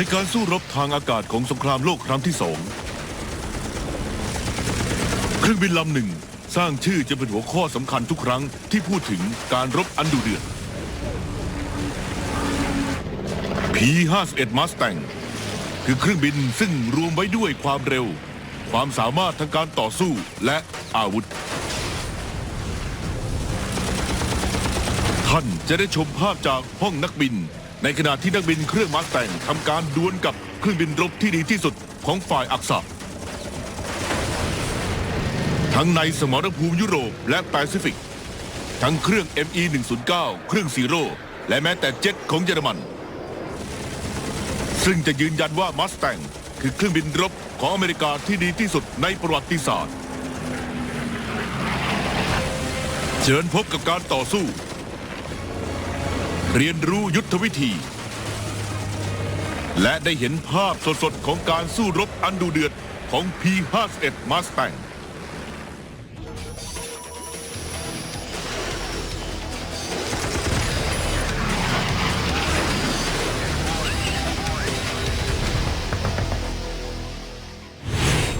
ในการสู้รบทางอากาศของสงครามโลกครั้งที่สองเครื่องบินลำหนึ่งสร้างชื่อจะเป็นหัวข้อสำคัญทุกครั้งที่พูดถึงการรบอันดุเดือด P-51 Mustang คือเครื่องบินซึ่งรวมไว้ด้วยความเร็ว ความสามารถทางการต่อสู้และอาวุธ ท่านจะได้ชมภาพจากห้องนักบิน ในขณะที่นักบินเครื่องมาสแตงทำการดวลกับเครื่องบินรบที่ดีที่สุดของฝ่ายอักษะทั้งในสมรภูมิยุโรปและแปซิฟิก ทั้งเครื่อง ME 109เครื่องซีโร่และแม้แต่เจ็ตของเยอรมัน ซึ่งจะยืนยันว่ามัสแตงคือเครื่องบินรบของอเมริกาที่ดีที่สุดในประวัติศาสตร์ เชิญพบกับการต่อสู้ เรียนรู้ยุทธวิธี และได้เห็นภาพสดๆ ของการสู้รบอันดูเดือดของ P51 Mustang